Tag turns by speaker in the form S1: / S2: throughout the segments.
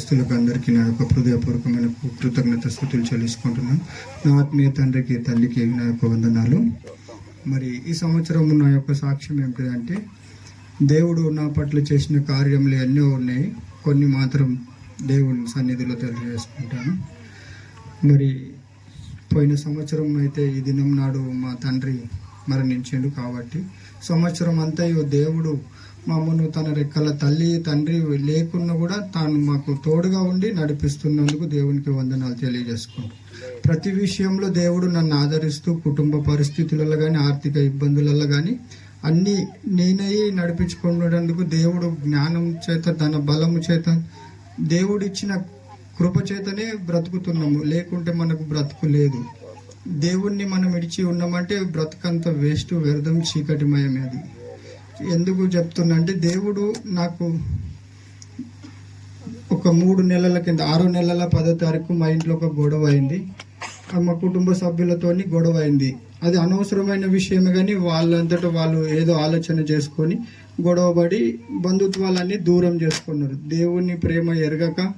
S1: భక్తులకు అందరికీ నా యొక్క హృదయపూర్వకమైన కృతజ్ఞత స్థుతులు చెల్లించుకుంటున్నాను. నా ఆత్మీయ తండ్రికి తల్లికి నా యొక్క వందనాలు. మరి ఈ సంవత్సరం నా యొక్క సాక్ష్యం ఏమిటంటే దేవుడు నా పట్ల చేసిన కార్యములు ఎన్నో ఉన్నాయి. కొన్ని మాత్రం దేవుని సన్నిధిలో తెలియజేసుకుంటాను. మరి పోయిన సంవత్సరం అయితే ఈ దినం నాడు మా తండ్రి మరణించిండు కాబట్టి సంవత్సరం అంతయు దేవుడు మమ్మను తన రెక్కల తల్లి తండ్రి లేకున్నా కూడా తాను మాకు తోడుగా ఉండి నడిపిస్తున్నందుకు దేవునికి వందనాలు తెలియజేసుకుంటాం. ప్రతి విషయంలో దేవుడు నన్ను ఆదరిస్తూ కుటుంబ పరిస్థితులలో కానీ ఆర్థిక ఇబ్బందులలో కానీ అన్నీ నేనై నడిపించుకున్నందుకు దేవుడు జ్ఞానం చేత తన బలము చేత దేవుడిచ్చిన కృప చేతనే బ్రతుకుతున్నాము. లేకుంటే మనకు బ్రతుకు లేదు. దేవుణ్ణి మనం ఇడిచి ఉన్నామంటే బ్రతుకంత వేస్ట్ వ్యర్థం చీకటిమయమే అది. ఎందుకు చెప్తున్నా అంటే దేవుడు నాకు ఒక మూడు నెలల కింద ఆరు నెలల పదో తారీఖు మా ఇంట్లో ఒక గొడవ అయింది. మా కుటుంబ సభ్యులతోని గొడవ అయింది. అది అనవసరమైన విషయమే కానీ వాళ్ళంతటా వాళ్ళు ఏదో ఆలోచన చేసుకొని గొడవపడి బంధుత్వాలన్నీ దూరం చేసుకున్నారు. దేవుని ప్రేమ ఎరగక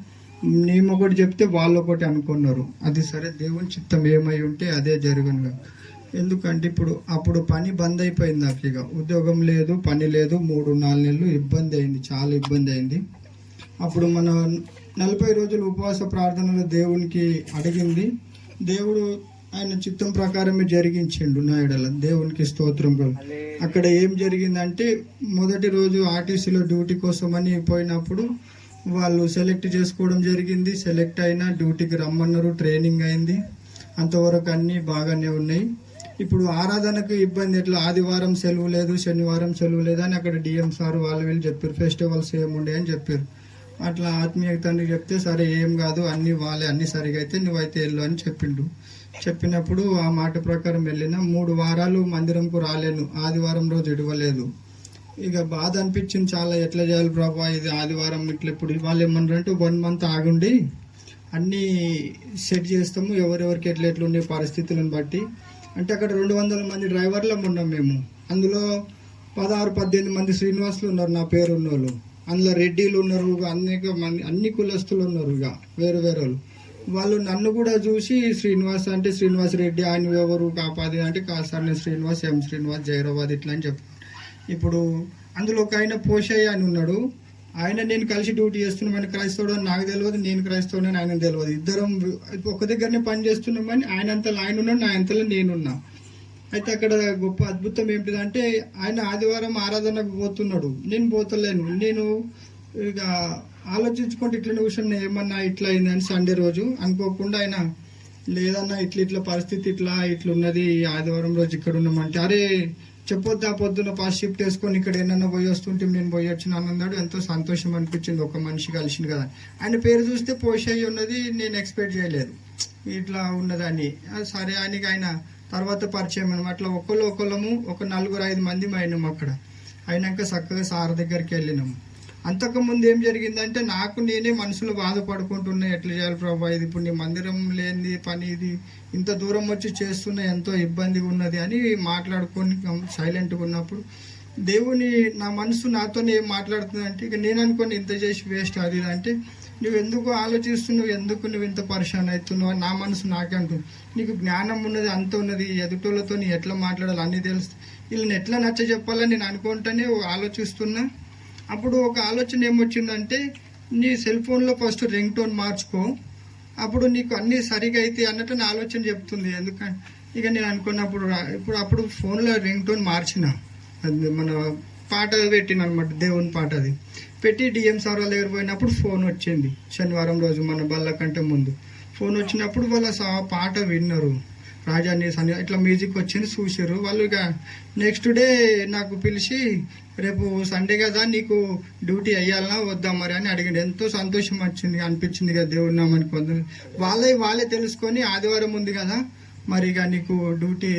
S1: మేము ఒకటి చెప్తే వాళ్ళు ఒకటి అనుకున్నారు. అది సరే దేవుని చిత్తం ఏమై ఉంటే అదే జరగను ఎందుకంటే ఇప్పుడు అప్పుడు పని బంద్ అయిపోయింది నాకు ఇక ఉద్యోగం లేదు పని లేదు మూడు నాలుగు నెలలు ఇబ్బంది అయింది చాలా ఇబ్బంది అయింది. అప్పుడు మన నలభై రోజులు ఉపవాస ప్రార్థనలో దేవునికి అడిగింది. దేవుడు ఆయన చిత్తం ప్రకారమే జరిగించిండు నా ఎడల. దేవునికి స్తోత్రం అక్కడ ఏం జరిగిందంటే మొదటి రోజు ఆర్టీసీలో డ్యూటీ కోసమని పోయినప్పుడు వాళ్ళు సెలెక్ట్ చేసుకోవడం జరిగింది. సెలెక్ట్ అయినా డ్యూటీకి రమ్మన్నారు ట్రైనింగ్ అయింది. అంతవరకు అన్నీ బాగానే ఉన్నాయి. ఇప్పుడు ఆరాధనకు ఇబ్బంది ఎట్లా? ఆదివారం సెలవు లేదు శనివారం సెలవు లేదు అని అక్కడ డిఎం సార్ వాళ్ళు వీళ్ళు చెప్పారు. ఫెస్టివల్స్ ఏముండే అని చెప్పారు. అట్లా ఆత్మీయ తండ్రి చెప్తే సరే ఏం కాదు అన్ని వాళ్ళే అన్ని సరిగా అయితే నువ్వైతే వెళ్ళు అని చెప్పిండు. చెప్పినప్పుడు ఆ మాట ప్రకారం వెళ్ళిన మూడు వారాలు మందిరంకు రాలేను ఆదివారం రోజు ఇడవలేదు ఇక బాధ అనిపించింది చాలా ఎట్లా చేయాలి ప్రభా ఇది ఆదివారం ఇట్లా ఇప్పుడు వాళ్ళు ఏమన్నారంటే వన్ మంత్ ఆగుండి అన్నీ సెట్ చేస్తాము ఎవరెవరికి ఎట్లా ఎట్లా ఉండే పరిస్థితులను బట్టి అంటే అక్కడ రెండు వందల మంది డ్రైవర్లం ఉన్నాం మేము. అందులో పదహారు పద్దెనిమిది మంది శ్రీనివాసులు ఉన్నారు నా పేరు ఉన్నోళ్ళు అందులో రెడ్డిలు ఉన్నారు అనేక మంది అన్ని కులస్తులు ఉన్నారు ఇక వేరు వేరే వాళ్ళు వాళ్ళు నన్ను కూడా చూసి శ్రీనివాస్ అంటే శ్రీనివాస్ రెడ్డి ఆయన ఎవరు కాపాది అంటే కాసాని శ్రీనివాస్ ఎం శ్రీనివాస్ జైరాబాద్ ఇట్లా అని చెప్పారు. ఇప్పుడు అందులో ఒక ఆయన పోషయ్య అని ఉన్నాడు. ఆయన నేను కలిసి డ్యూటీ చేస్తున్నామని క్రైస్తవుడు అని నాకు తెలియదు నేను క్రైస్తవుడు అని ఆయన తెలియదు. ఇద్దరం ఒక దగ్గరనే పని చేస్తున్నామని ఆయన అంతలో ఆయన ఉన్నాడు నా అంతలో నేనున్నా అయితే అక్కడ గొప్ప అద్భుతం ఏంటిదంటే ఆయన ఆదివారం ఆరాధనకు పోతున్నాడు. నేను పోతలేను. నేను ఇక ఆలోచించుకుంటే ఇట్లా కూర్చొని ఏమన్నా ఇట్లా అయిందని సండే రోజు అనుకోకుండా ఆయన లేదన్నా ఇట్లా ఇట్లా పరిస్థితి ఇట్లా ఇట్లా ఉన్నది ఆదివారం రోజు ఇక్కడ ఉన్నామంటే అరే చెప్పొద్దా పొద్దున్న పాస్ షిఫ్ట్ వేసుకొని ఇక్కడ ఏమన్నా పోయి వస్తుంటే నేను పోయి వచ్చిన అన్నాడు. ఎంతో సంతోషం అనిపించింది. ఒక మనిషి కలిసింది కదా. ఆయన పేరు చూస్తే పోషయ్య ఉన్నది నేను ఎక్స్పెక్ట్ చేయలేదు. ఇట్లా ఉన్నదని సరే ఆయనకి ఆయన తర్వాత పరిచయం అనమాట అట్లా ఒకళ్ళు ఒకళ్ళము ఒక నలుగురు ఐదు మంది అయినాము అక్కడ. అయినాక చక్కగా సార్ దగ్గరికి వెళ్ళినాము. అంతకుముందు ఏం జరిగిందంటే నాకు నేనే మనసులో బాధపడుకుంటున్నా ఎట్లా చేయాలి ప్రభా ఇది ఇప్పుడు నీ మందిరం లేనిది పని ఇది ఇంత దూరం వచ్చి చేస్తున్నా ఎంతో ఇబ్బందిగా ఉన్నది అని మాట్లాడుకొని సైలెంట్గా ఉన్నప్పుడు దేవుని నా మనసు నాతోనే ఏం మాట్లాడుతుంది అంటే ఇక నేను అనుకోని ఇంత చేసి వేస్ట్ అది అంటే నువ్వు ఎందుకు ఆలోచిస్తున్నావు? ఎందుకు నువ్వు ఇంత పరిశాన్ అవుతున్నావు? అని నా మనసు నాకే అంటుంది. నీకు జ్ఞానం ఉన్నది అంత ఉన్నది ఎదుటోళ్ళతో నీ ఎట్లా మాట్లాడాలి అన్నీ తెలుసు వీళ్ళని ఎట్లా నచ్చ చెప్పాలని నేను అనుకుంటానే ఆలోచిస్తున్నా. అప్పుడు ఒక ఆలోచన ఏమొచ్చిందంటే నీ సెల్ ఫోన్లో ఫస్ట్ రింగ్ టోన్ మార్చుకో. అప్పుడు నీకు అన్నీ సరిగా అయితే అన్నట్టు నా ఆలోచన చెప్తుంది. ఎందుకంటే ఇక నేను అనుకున్నప్పుడు ఇప్పుడు అప్పుడు ఫోన్లో రింగ్ టోన్ మార్చిన. అది మన పాట పెట్టిన అనమాట దేవుని పాట అది. పెట్టి డిఎం సార్ వాళ్ళ దగ్గర పోయినప్పుడు ఫోన్ వచ్చింది. శనివారం రోజు మన బల్ల కంటే ముందు. ఫోన్ వచ్చినప్పుడు వాళ్ళ సా- పాట విన్నారు. రాజా నీ ఇట్లా మ్యూజిక్ వచ్చింది చూసారు వాళ్ళు ఇక నెక్స్ట్ డే నాకు పిలిచి రేపు సండే కదా నీకు డ్యూటీ అయ్యాలనా వద్దా మరి? అని అడిగాడు. ఎంతో సంతోషం వచ్చింది అనిపించింది కదా దేవుడు నామని కొందరు వాళ్ళే వాళ్ళే తెలుసుకొని ఆదివారం ఉంది కదా మరి ఇక నీకు డ్యూటీ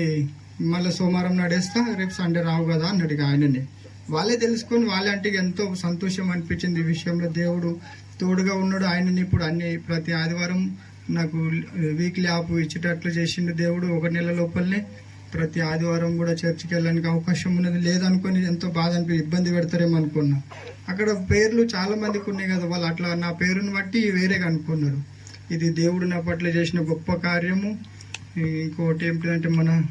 S1: మళ్ళీ సోమవారం నడేస్తా రేపు సండే రావు కదా అన్నాడు ఇక ఆయననే. వాళ్ళే తెలుసుకొని వాళ్ళే అంటే ఎంతో సంతోషం అనిపించింది ఈ విషయంలో. దేవుడు తోడుగా ఉన్నాడు. ఆయనని ఇప్పుడు అన్ని ప్రతి ఆదివారం నాకు వీక్లీ ఆఫ్ ఇచ్చేటట్లు చేసిండు దేవుడు. ఒక నెల లోపలనే ప్రతి ఆదివారం కూడా చర్చికి వెళ్ళడానికి అవకాశం ఉన్నది. లేదనుకొని ఎంతో బాధ అనిపి ఇబ్బంది పెడతారేమో అనుకున్నా. అక్కడ పేర్లు చాలా మందికి ఉన్నాయి కదా. వాళ్ళు అట్లా నా పేరుని బట్టి వేరేగా అనుకున్నారు. ఇది దేవుడు నా పట్ల చేసిన గొప్ప కార్యము. ఇంకోటి ఏమిటంటే మన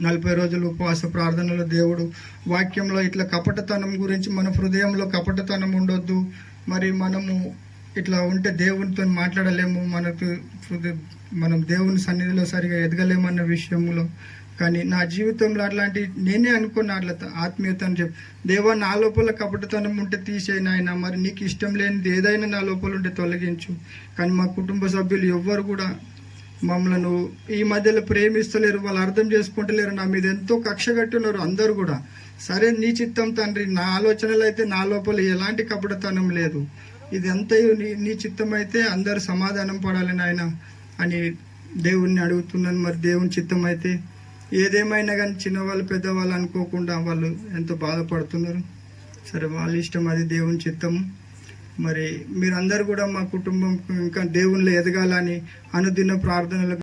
S1: నలభై రోజులు ఉపవాస ప్రార్థనలు దేవుడు వాక్యంలో ఇట్లా కపటతనం గురించి మన హృదయంలో కపటతనం ఉండొద్దు. మరి మనము ఇట్లా ఉంటే దేవునితో మాట్లాడలేము మనకు మనం దేవుని సన్నిధిలో సరిగా ఎదగలేమన్న విషయంలో. కానీ నా జీవితంలో అట్లాంటి నేనే అనుకున్నా అట్లా ఆత్మీయత అని చెప్పి. దేవా నా లోపల కపటతనం ఉంటే తీసేయి నాయన. మరి నీకు ఇష్టం లేనిది ఏదైనా నా లోపల ఉంటే తొలగించు. కానీ మా కుటుంబ సభ్యులు ఎవ్వరు కూడా మమ్మల్ని ఈ మధ్యలో ప్రేమిస్తలేరు వాళ్ళు అర్థం చేసుకుంటలేరు. నా మీద ఎంతో కక్ష కట్టున్నారు అందరూ కూడా. సరే నీ చిత్తం తండ్రి నా ఆలోచనలు అయితే నా లోపల ఎలాంటి కపటతనం లేదు. ఇది అంతయు నీ నీ చిత్తం అయితే అందరు సమాధానం పడాలి నాయన అని దేవుణ్ణి అడుగుతున్నాను. మరి దేవుని చిత్తం అయితే ఏదేమైనా కానీ చిన్నవాళ్ళు పెద్దవాళ్ళు అనుకోకుండా వాళ్ళు ఎంతో బాధపడుతున్నారు. సరే వాళ్ళ ఇష్టం అది దేవుని చిత్తం. మరి మీరందరూ కూడా మా కుటుంబం ఇంకా దేవుళ్ళు ఎదగాలని అనుదిన ప్రార్థనలకు